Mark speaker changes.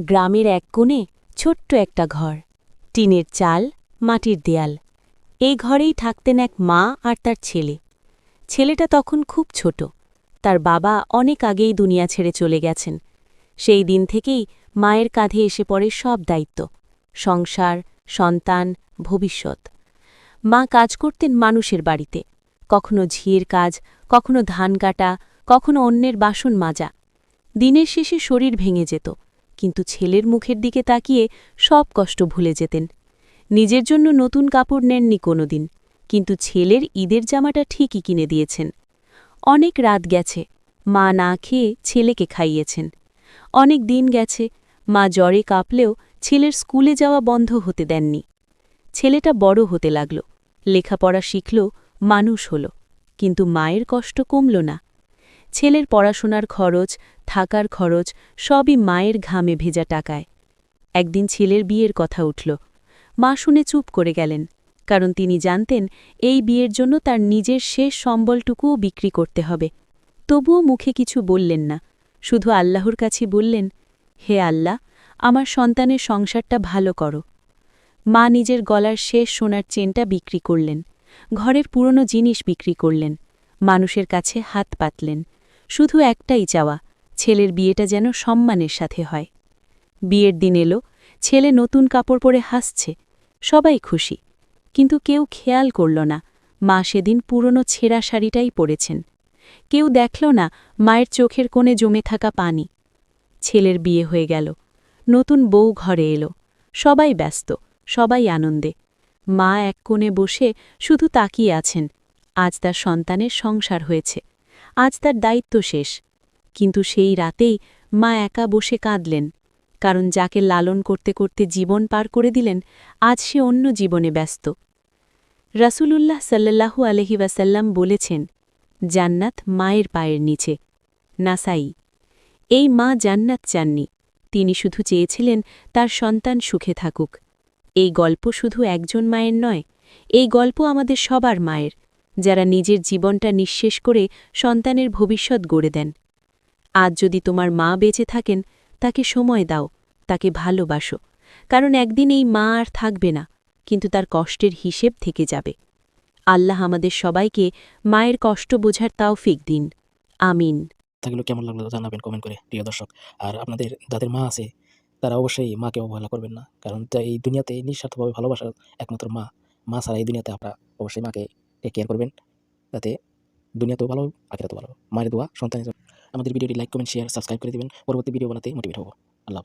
Speaker 1: গ্রামের এক কোণে ছোট্ট একটা ঘর, টিনের চাল, মাটির দেয়াল। এই ঘরেই থাকতেন এক মা আর তার ছেলে। ছেলেটা তখন খুব ছোট। তার বাবা অনেক আগেই দুনিয়া ছেড়ে চলে গেছেন। সেই দিন থেকেই মায়ের কাঁধে এসে পড়ে সব দায়িত্ব, সংসার, সন্তান, ভবিষ্যৎ। মা কাজ করতেন মানুষের বাড়িতে। কখনো ঝিয়ের কাজ, কখনো ধান কাটা, কখনো অন্যের বাসন মাজা। দিনের শেষে শরীর ভেঙে যেত। কিন্তু ছেলের মুখের দিকে তাকিয়ে সব কষ্ট ভুলে যেতেন। নিজের জন্য নতুন কাপড় নেননি কোনোদিন, কিন্তু ছেলের ঈদের জামাটা ঠিকই কিনে দিয়েছেন। অনেক রাত গেছে, মা না খেয়ে ছেলেকে খাইয়েছেন। অনেক দিন গেছে, মা জ্বরে কাঁপলেও ছেলের স্কুলে যাওয়া বন্ধ হতে দেননি। ছেলেটা বড় হতে লাগল, লেখাপড়া শিখল, মানুষ হল, কিন্তু মায়ের কষ্ট কমল না। ছেলের পড়াশোনার খরচ, থাকার খরচ, সবই মায়ের ঘামে ভেজা টাকায়। একদিন ছেলের বিয়ের কথা উঠল। মা শুনে চুপ করে গেলেন, কারণ তিনি জানতেন এই বিয়ের জন্য তার নিজের শেষ সম্বলটুকুও বিক্রি করতে হবে। তবুও মুখে কিছু বললেন না, শুধু আল্লাহর কাছে বললেন, হে আল্লাহ, আমার সন্তানের সংসারটা ভালো করো। মা নিজের গলার শেষ সোনার চেনটা বিক্রি করলেন, ঘরের পুরনো জিনিস বিক্রি করলেন, মানুষের কাছে হাত পাতলেন। শুধু একটাই চাওয়া, ছেলের বিয়েটা যেন সম্মানের সাথে হয়। বিয়ের দিন এলো, ছেলে নতুন কাপড় পরে হাসছে, সবাই খুশি। কিন্তু কেউ খেয়াল করল না, মা সেদিন পুরনো ছেঁড়া শাড়িটাই পরেছেন। কেউ দেখল না, মায়ের চোখের কোণে জমে থাকা পানি। ছেলের বিয়ে হয়ে গেল, নতুন বউ ঘরে এলো, সবাই ব্যস্ত, সবাই আনন্দে। মা এক কোণে বসে শুধু তাকিয়ে আছেন, আজ তার সন্তানের সংসার হয়েছে। আজ তার দায়িত্ব শেষ। কিন্তু সেই রাতেই মা একা বসে কাঁদলেন। কারণ যাকে লালন করতে করতে জীবন পার করে দিলেন, আজ সে অন্য জীবনে ব্যস্ত। রাসূলুল্লাহ সাল্লাল্লাহু আলহি ওয়াসাল্লাম বলেছেন, জান্নাত মায়ের পায়ের নিচে নাসাই এই মা জান্নাত চাননি। তিনি শুধু চেয়েছিলেন তার সন্তান সুখে থাকুক। এই গল্প শুধু একজন মায়ের নয়, এই গল্প আমাদের সবার মায়ের। যারা নিজের জীবনটা নিঃশেষ করে সন্তানের ভবিষ্যৎ গড়ে দেন। আজ যদি তোমার মা বেঁচে থাকেন, তাকে সময় দাও, তাকে ভালোবাসো, কারণ একদিন এই মা আর থাকবে না, কিন্তু তার কষ্টের হিসেব থেকে যাবে। আল্লাহ আমাদের সবাইকে মায়ের কষ্ট বোঝার তাওফিক দিন। আমিন।
Speaker 2: থাকলেও কেমন লাগল জানাবেন কমেন্ট করে, প্রিয় দর্শক। আর আপনাদের যাদের মা আছে, তারা অবশ্যই মাকে অবহেলা করবেন না, কারণ এই দুনিয়াতে নিঃস্বার্থভাবে ভালোবাসার একমাত্র মা। মা ছাড়া এই দুনিয়াতে আপনারা অবশ্যই মাকে টেক কেয়ার করবেন। যাতে তো ভালো, আখেরাতেও ভালো। মায়ের দোয়া, সন্তানের। আমাদের ভিডিওটি লাইক কমেন্ট শেয়ার সাবস্ক্রাইব করে দেবেন। পরবর্তী ভিডিও বানাতে মোটিভেট হব। আল্লাহ